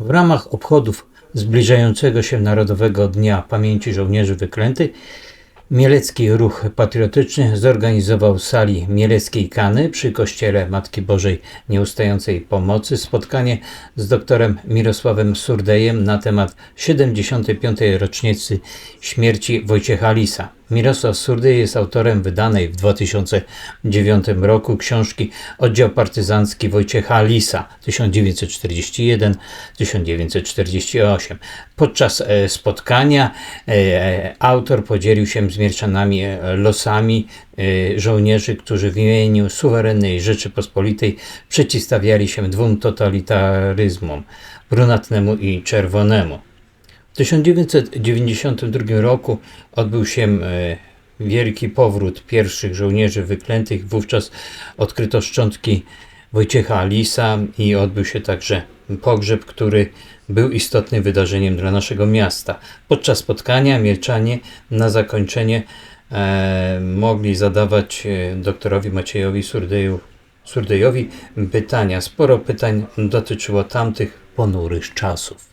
W ramach obchodów zbliżającego się Narodowego Dnia Pamięci Żołnierzy Wyklętych Mielecki Ruch Patriotyczny zorganizował w sali Mieleckiej Kany przy Kościele Matki Bożej Nieustającej Pomocy spotkanie z doktorem Mirosławem Surdejem na temat 75. rocznicy śmierci Wojciecha Lisa. Mirosław Surdej jest autorem wydanej w 2009 roku książki Oddział Partyzancki Wojciecha Lisa 1941-1948. Podczas e, spotkania e, autor podzielił się zmierczanymi e, losami żołnierzy, którzy w imieniu suwerennej Rzeczypospolitej przeciwstawiali się dwóm totalitaryzmom brunatnemu i czerwonemu. W 1992 roku odbył się e, wielki powrót pierwszych żołnierzy wyklętych. Wówczas odkryto szczątki Wojciecha Lisa i odbył się także pogrzeb, który był istotnym wydarzeniem dla naszego miasta. Podczas spotkania Mielczanie na zakończenie e, mogli zadawać e, doktorowi Maciejowi Surdeju, Surdejowi pytania. Sporo pytań dotyczyło tamtych ponurych czasów.